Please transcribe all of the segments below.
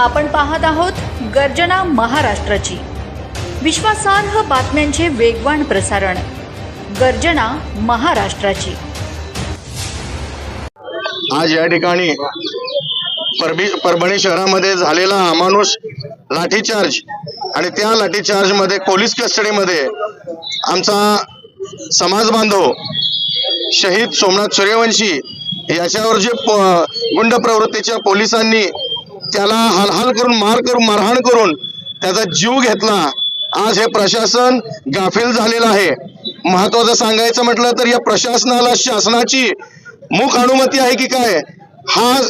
आपण पाहत आहोत गर्जना महाराष्ट्राची. विश्वासार्ह बातम्यांचे वेगवान प्रसारण. गर्जना महाराष्ट्राची. आज या ठिकाणी परबी परभणी शहरामध्ये झालेला अमानुष लाठीचार्ज आणि त्या लाठीचार्जमध्ये पोलीस कस्टडीमध्ये आमचा समाज बांधव शहीद सोमनाथ सूर्यवंशी याच्यावर जे गुंड प्रवृत्तीच्या पोलिसांनी त्याला हलहल करून मार करून मारहाण करून त्याचा जीव घेतला. आज हे प्रशासन गाफील झालेलं आहे. महत्वाचं सांगायचं म्हटलं तर या प्रशासनाला शासनाची मुख अनुमती आहे की काय? हा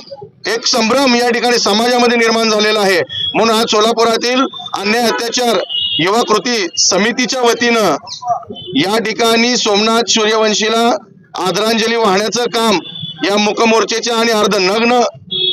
एक संभ्रम या ठिकाणी समाजामध्ये निर्माण झालेला आहे. म्हणून आज सोलापुरातील अन्याय अत्याचार युवा कृती समितीच्या वतीनं या ठिकाणी सोमनाथ सूर्यवंशीला आदरांजली वाहण्याचं काम या मुकमोर्चेच्या आणि अर्धनग्न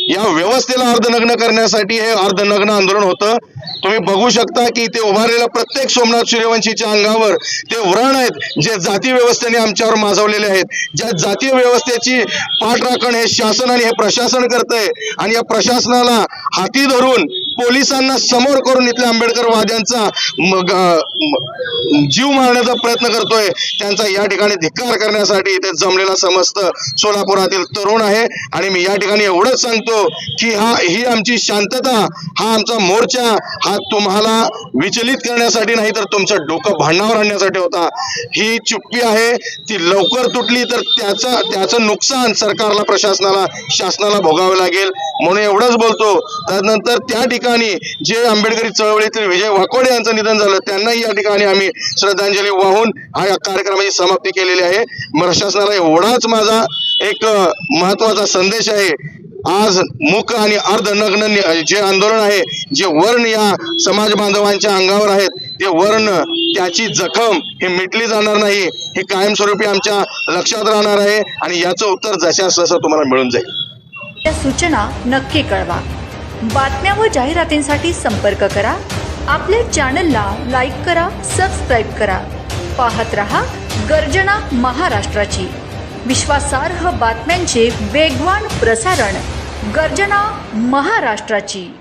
या व्यवस्थेला अर्धनग्न करण्यासाठी हे अर्धनग्न आंदोलन होतं. तुम्ही बघू शकता की इथे उभारलेल्या प्रत्येक सोमनाथ सूर्यवंशीच्या अंगावर ते व्रण आहेत जे जाती व्यवस्थेने आमच्यावर माजवलेले आहेत. ज्या जातीय व्यवस्थेची पाठराखण हे शासन आणि हे प्रशासन करतंय आणि या प्रशासनाला हाती धरून पोलिसांना समोर करून इथल्या आंबेडकर वाद्यांचा मग जीव मारण्याचा प्रयत्न करतोय. त्यांचा या ठिकाणी धिक्कार करण्यासाठी इथे जमलेला समस्त सोलापुरातील तरुण आहे. आणि मी या ठिकाणी एवढंच सांगतो की हा ही आमची शांतता हा आमचा मोर्चा हा तुम्हाला विचलित करण्यासाठी नाही तर तुमचं डोकं भांडणावर आणण्यासाठी होता. ही चुप्पी आहे ती लवकर तुटली तर त्याचा त्याचं नुकसान सरकारला प्रशासनाला शासनाला भोगावं लागेल. म्हणून एवढंच बोलतो. त्यानंतर त्या ठिकाणी जे आंबेडकरी चळवळीतील विजय वाकोडे यांचं निधन झालं त्यांनाही या ठिकाणी आम्ही श्रद्धांजली वाहून हा या कार्यक्रमाची समाप्ती केलेली आहे. प्रशासनाला एवढाच माझा एक महत्त्वाचा संदेश आहे. आज मुख आणि अर्ध नग्न जे आंदोलन आहे जे वर्ण या समाज बांधवांच्या अंगावर आहेत ते वर्ण त्याची जखम हे मिटली जाणार नाही. हे कायमस्वरूपी आमच्या लक्षात राहणार आहे आणि याचं उत्तर जशास तसं तुम्हाला मिळून जाईल. सूचना नक्की कळवा. बातम्या व जाहिरातींसाठी संपर्क करा. आपल्या चॅनलला लाईक करा, सबस्क्राईब करा. पाहत रहा गर्जना महाराष्ट्राची. विश्वासार्ह बातम्यांचे वेगवान प्रसारण गर्जना महाराष्ट्राची.